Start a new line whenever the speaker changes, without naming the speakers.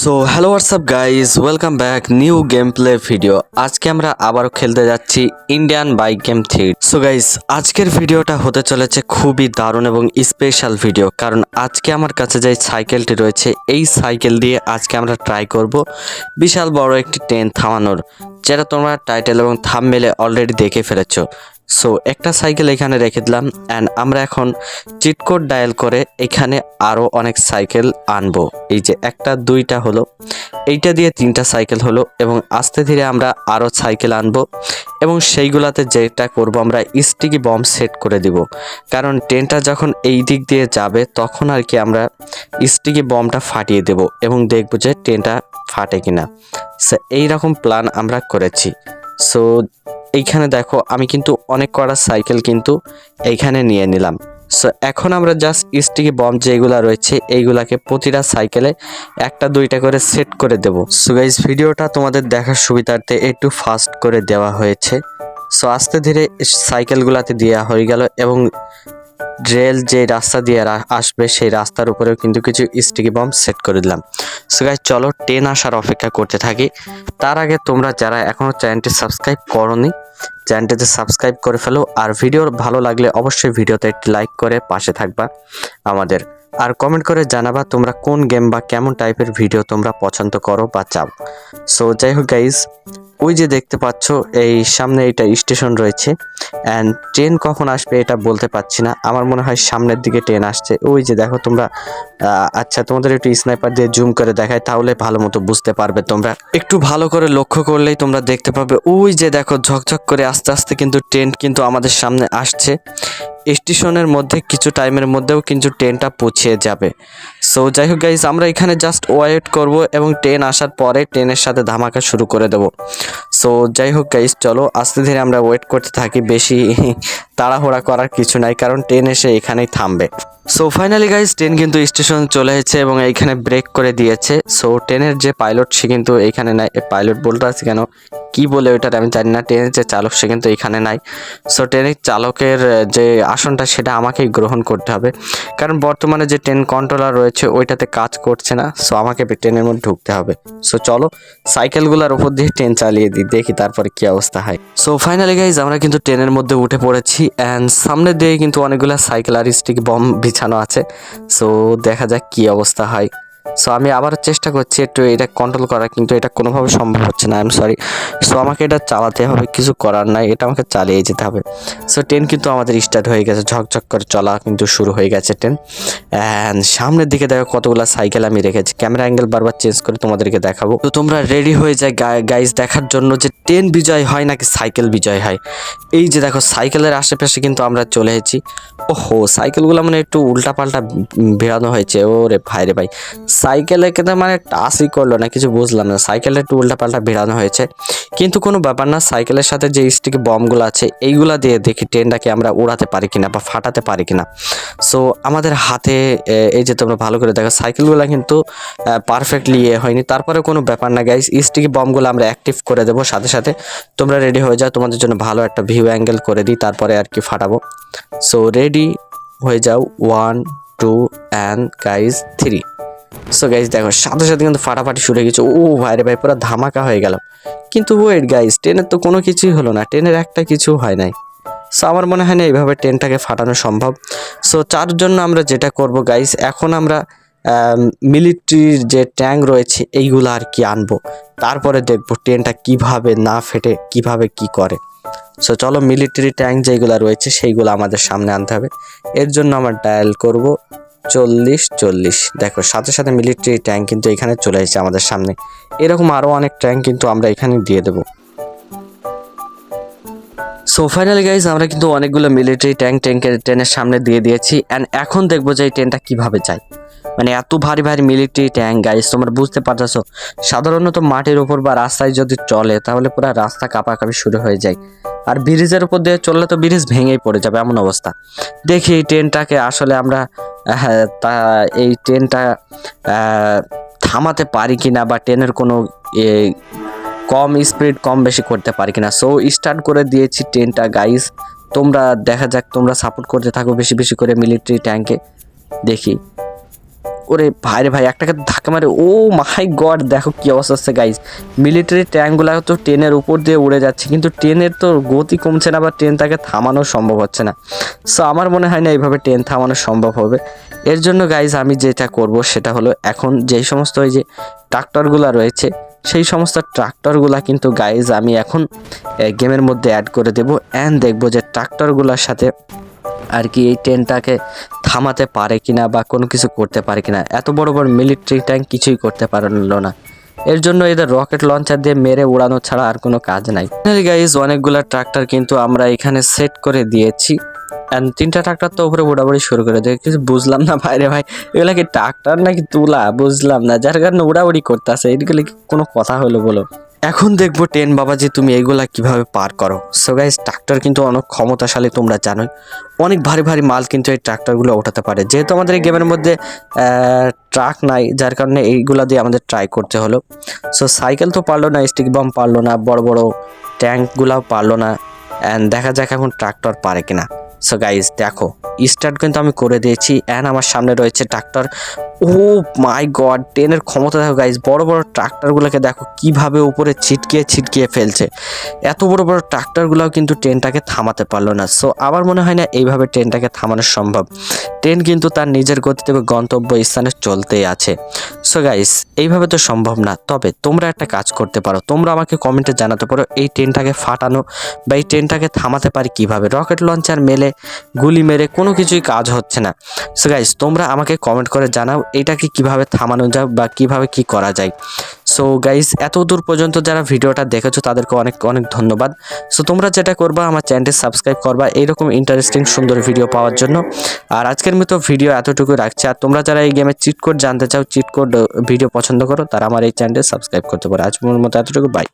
So hello WhatsApp guys welcome back new game play video আজকে আমরা আবারও খেলতে যাচ্ছি Indian bike game three so guys আজকের ভিডিওটা হতে চলেছে খুবই দারুণ এবং স্পেশাল ভিডিও কারণ আজকে আমার কাছে যে সাইকেলটি রয়েছে, এই সাইকেল দিয়ে আজকে আমরা ট্রাই করব বিশাল বড় একটি ট্রেন থামানোর। যেটা তোমরা টাইটেল এবং থাম মেলে অলরেডি দেখে ফেলেছো। সো একটা সাইকেল এখানে রেখে দিলাম অ্যান্ড আমরা এখন চিট কোড ডায়াল করে এখানে আরও অনেক সাইকেল আনব। এই যে একটা, দুইটা হলো, এইটা দিয়ে তিনটা সাইকেল হলো এবং আস্তে ধীরে আমরা আরও সাইকেল আনব এবং সেইগুলাতে যেটা করব আমরা স্টিকি বম সেট করে দিব। কারণ ট্রেনটা যখন এই দিক দিয়ে যাবে তখন আর কি আমরা স্টিকি বমটা ফাটিয়ে দেব এবং দেখব যে ট্রেনটা ফাটে কিনা। সো এইরকম প্ল্যান আমরা করেছি। সো এইখানে দেখো, আমি কিন্তু অনেক কটা সাইকেল কিন্তু এইখানে নিয়ে নিলাম। সো এখন আমরা জাস্ট স্টিকি বম যেগুলো রয়েছে, এইগুলাকে প্রতিটা সাইকেলে একটা, দুইটা করে সেট করে দেব। সো গাইজ ভিডিওটা তোমাদের দেখার সুবিধার্থে একটু ফাস্ট করে দেওয়া হয়েছে। সো আস্তে ধীরে সাইকেলগুলাতে দেওয়া হয়ে গেল এবং রেল যে রাস্তা দিয়ে আসবে, সেই রাস্তার উপরেও কিন্তু কিছু স্টিকি বম সেট করে দিলাম। সো গাইজ চলো ট্রেন আসার অপেক্ষা করতে থাকি। তার আগে তোমরা যারা এখনও চ্যানেলটি সাবস্ক্রাইব করনি চ্যানেলটিতে সাবস্ক্রাইব করে ফেলো। আর ভিডিও ভালো লাগলে অবশ্যই ভিডিওতে একটি লাইক করে পাশে থাকবা আমাদের। আর কমেন্ট করে জানাবা তোমরা কোন গেম বা কেমন টাইপের ভিডিও তোমরা পছন্দ করো বা চাও। সো যাই হোক গাইজ ওই যে দেখতে পাচ্ছ, এই সামনে এটা স্টেশন রয়েছে। অ্যান্ড ট্রেন কখন আসবে এটা বলতে পারছি না। আমার মনে হয় সামনের দিকে ট্রেন আসছে। ওই যে দেখো তোমরা আচ্ছা তোমাদের একটু স্নাইপার দিয়ে জুম করে দেখায় তাহলে ভালো মতো বুঝতে পারবে তোমরা। একটু ভালো করে লক্ষ্য করলেই তোমরা দেখতে পাবে, ওই যে দেখো ঝকঝক করে আস্তে আস্তে কিন্তু ট্রেন কিন্তু আমাদের সামনে আসছে। স্টেশনের মধ্যে, কিছু টাইমের মধ্যেও কিন্তু ট্রেনটা পৌঁছে যাবে। সো যাই হোক গাইজ আমরা এখানে জাস্ট ওয়েট করব এবং ট্রেন আসার পরে ট্রেনের সাথে ধামাকা শুরু করে দেব। সো যাই হোক গাইজ চলো, আস্তে ধীরে আমরা ওয়েট করতে থাকি, বেশি তাড়াহুড়া করার কিছু নাই, কারণ ট্রেন এসে এখানেই থামবে। সো ফাইনালি গাইজ ট্রেন কিন্তু স্টেশন চলে এসেছে এবং এইখানে ব্রেক করে দিয়েছে। সো ট্রেনের যে পাইলট সে কিন্তু এইখানে নাই পাইলট বলতে আছে কেন? কি বলে ওইটার আমি জানি না। ট্রেনের যে চালক সে কিন্তু এখানে নাই। সো ট্রেনের চালকের যে আসনটা সেটা আমাকেই গ্রহণ করতে হবে। কারণ বর্তমানে যে ট্রেন কন্ট্রোলার রয়েছে, ওইটাতে কাজ করছে না। সো আমাকে ট্রেনের মধ্যে ঢুকতে হবে। সো চলো, সাইকেলগুলোর উপর দিয়ে ট্রেন চালিয়ে দিই, দেখি তারপরে কি অবস্থা হয়। সো ফাইনালি গাইজ আমরা কিন্তু ট্রেনের মধ্যে উঠে পড়েছি। অ্যান্ড সামনে দিয়ে কিন্তু অনেকগুলো সাইকেল আর স্টিক বম বিছানো আছে। সো দেখা যাক কি অবস্থা হয়। সো আমি আবার চেষ্টা করছি একটু এটা কন্ট্রোল করার, কিন্তু এটা কোনোভাবে সম্ভব হচ্ছে না আই এম সরি সো আমাকে এটা চালাতে হবে, কিছু করার নাই, এটা আমাকে চালিয়ে যেতে হবে। সো ট্রেন কিন্তু আমাদের স্টার্ট হয়ে গেছে, ঝকঝক করে চলা কিন্তু শুরু হয়ে গেছে ট্রেন অ্যান্ড সামনের দিকে দেখো কতগুলো সাইকেল আমি রেখেছি। ক্যামেরা অ্যাঙ্গেল বারবার চেঞ্জ করে তোমাদেরকে দেখাবো। তো তোমরা রেডি হয়ে যায় গাইজ দেখার জন্য যে ট্রেন বিজয় হয় নাকি সাইকেল বিজয় হয়। এই যে দেখো সাইকেলের আশেপাশে কিন্তু আমরা চলে এসেছি। ওহো সাইকেলগুলো মানে একটু উল্টাপাল্টা বেরানো হয়েছে। ও রে ভাই রে ভাই। সাইকেলে কিন্তু মানে টাচই করল না, কিছু বুঝলাম না। সাইকেলে একটু উল্টাপাল্টা বেরানো হয়েছে। কিন্তু কোনো ব্যাপার না, সাইকেলের সাথে যে স্টিক বমগুলো আছে, এইগুলা দিয়ে দেখি ট্রেনটাকে আমরা উড়াতে পারি কিনা বা ফাটাতে পারি কিনা। সো আমাদের হাতে এই যে তোমরা ভালো করে দেখো, সাইকেলগুলো কিন্তু পারফেক্টলি ইয়ে হয়নি। তারপরে কোনো ব্যাপার না গাইস স্টিকি বমগুলো আমরা অ্যাক্টিভ করে দেবো সাথে সাথে। তোমরা রেডি হয়ে যাও, তোমাদের জন্য ভালো একটা ভিউ অ্যাঙ্গেল করে দিই, তারপরে আর কি ফাটাবো। সো রেডি হয়ে যাও one two and guys three so guys দেখো, সাথে সাথে কিন্তু ফাটাফাটি শুরু হয়ে গেছে। ও ভাই রে ভাই, পুরো ধামাকা হয়ে গেল কিন্তু ওয়েট গাইজ ট্রেনের তো কোনো কিছুই হলো না। ট্রেনের একটা কিছু হয় নাই। সো আমার মনে হয় না এইভাবে ট্রেনটাকে ফাটানো সম্ভব। সো তার জন্য আমরা যেটা করব গাইজ এখন আমরা মিলিটারির যে ট্যাঙ্ক রয়েছে, এইগুলো আর কি আনব। তারপরে দেখব ট্রেনটা কীভাবে না ফেটে, কীভাবে কি করে। সো চলো মিলিটারি ট্যাঙ্ক যেগুলো রয়েছে, সেইগুলো আমাদের সামনে আনতে হবে। এর জন্য আমরা ডায়াল করব। চল্লিশ চল্লিশ। দেখো, সাথে সাথে মিলিটারি ট্যাঙ্ক কিন্তু এখানে চলে এসেছে আমাদের সামনে। এরকম আরও অনেক ট্যাঙ্ক কিন্তু আমরা এখানে দিয়ে দেবো। সো ফাইনালি গাইজ আমরা কিন্তু অনেকগুলো মিলিটারি ট্যাঙ্ক ট্যাঙ্কের ট্রেনের সামনে দিয়ে দিয়েছি। অ্যান্ড এখন দেখব যে এই ট্রেনটা কীভাবে যায়। মানে এত ভারী ভারী মিলিটারি ট্যাঙ্ক গাইজ তোমরা বুঝতে পারতেছো। সাধারণত মাটির উপর বা রাস্তায় যদি চলে, তাহলে পুরো রাস্তা কাঁপাকাঁপি শুরু হয়ে যায়। আর ব্রিজের উপর দিয়ে চললে তো ব্রিজ ভেঙেই পড়ে যাবে এমন অবস্থা। দেখি এই ট্রেনটাকে আসলে আমরা আহ, তা এই ট্রেনটা থামাতে পারি কি না বা ট্রেনের কোনো কম স্পিড কম বেশি করতে পারি কি না সো স্টার্ট করে দিয়েছি ট্রেনটা গাইস তোমরা দেখা যাক তোমরা সাপোর্ট করতে থাকো বেশি বেশি করে মিলিটারি ট্যাঙ্কে দেখি। ওরে ভাই রে ভাই, একটাকে ধাক্কা মারে, ও মাই গড, দেখো কি অবস্থা হচ্ছে গাইজ মিলিটারি ট্যাঙ্কগুলো তো ট্রেনের উপর দিয়ে উড়ে যাচ্ছে, কিন্তু ট্রেনের তো গতি কমছে না বা ট্রেন তাকে থামানো সম্ভব হচ্ছে না। সো আমার মনে হয় না এইভাবে ট্রেন থামানো সম্ভব হবে। এর জন্য গাইজ আমি যেটা করব সেটা হলো, এখন যেই সমস্ত ওই যে ট্রাক্টরগুলো রয়েছে, সেই সমস্ত ট্রাক্টরগুলা কিন্তু গাইজ আমি এখন গেমের মধ্যে অ্যাড করে দেব অ্যান্ড দেখব যে ট্রাক্টরগুলোর সাথে আর কি এই ট্রেনটাকে থামাতে পারে কিনা বা কোনো কিছু করতে পারে কিনা। এত বড় বড় মিলিটারি ট্যাঙ্ক কিছুই করতে পারল না। এর জন্য এদের রকেট লঞ্চার দিয়ে মেরে উড়ানো ছাড়া আর কোনো কাজ নাই। গাইজ অনেকগুলা ট্রাক্টর কিন্তু আমরা এখানে সেট করে দিয়েছি। অ্যান্ড তিনটা ট্রাক্টর তো উপরে উড়াউড়ি শুরু করে দিয়ে কিছু বুঝলাম না ভাইরে ভাই, এগুলো কি ট্রাক্টর নাকি তুলা? বুঝলাম না। যার কারণে উড়াউড়ি করতেছে। এগুলো কি কোনো কথা হলো বলো? এখন দেখব টেন বাবাজি, তুমি এইগুলা কীভাবে পার করো। সো গাইজ ট্রাক্টর কিন্তু অনেক ক্ষমতাশালী, তোমরা জানোই। অনেক ভারী ভারী মাল কিন্তু এই ট্রাক্টরগুলো ওঠাতে পারে। যেহেতু আমাদের এই গেমের মধ্যে ট্রাক নাই, যার কারণে এইগুলা দিয়ে আমাদের ট্রাই করতে হলো। সো সাইকেল তো পারল না স্টিক বাম পারল না, বড় বড় ট্যাঙ্কগুলাও পারল না। অ্যান্ড দেখা যাক এখন ট্রাক্টর পারে কিনা। সো গাইজ দেখো স্টার্ট কিন্তু আমি করে দিয়েছি অ্যান্ড আমার সামনে রয়েছে ট্রাক্টর ও মাই গড ট্রেনের ক্ষমতা দেখো গাইজ বড় বড় ট্রাক্টরগুলোকে দেখো কীভাবে উপরে ছিটকিয়ে ছিটকিয়ে ফেলছে। এত বড় বড় ট্রাক্টরগুলোও কিন্তু ট্রেনটাকে থামাতে পারল না। সো আমার মনে হয় না এইভাবে ট্রেনটাকে থামানো সম্ভব। ট্রেন কিন্তু তার নিজের গতিতে গন্তব্য স্থানে চলতেই আছে। সো গাইস এইভাবে তো সম্ভব না। তবে তোমরা একটা কাজ করতে পারো। তোমরা আমাকে কমেন্টে জানাতে পারো, এই ট্রেনটাকে ফাটানো বা এই ট্রেনটাকে থামাতে পারি কীভাবে? রকেট লঞ্চার মেলে গুলি মেরে কোনো কিছুই কাজ হচ্ছে না। সো গাইস তোমরা আমাকে কমেন্ট করে জানাও এটাকে কীভাবে থামানো যায় বা কীভাবে কি করা যায়। সো গাইস এত দূর পর্যন্ত যারা ভিডিওটা দেখেছ, তাদেরকে অনেক অনেক ধন্যবাদ। সো তোমরা যেটা করবা, আমার চ্যানেলটি সাবস্ক্রাইব করবা এইরকম ইন্টারেস্টিং সুন্দর ভিডিও পাওয়ার জন্য। আর আজকের মতো ভিডিও এতটুকু রাখছি। আর তোমরা যারা এই গেমের চিট কোড জানতে চাও চিট কোড ভিডিও পছন্দ করো, তারা আমার এই চ্যানেলটি সাবস্ক্রাইব করতে পারো। আজকের মতো এতটুকু বাই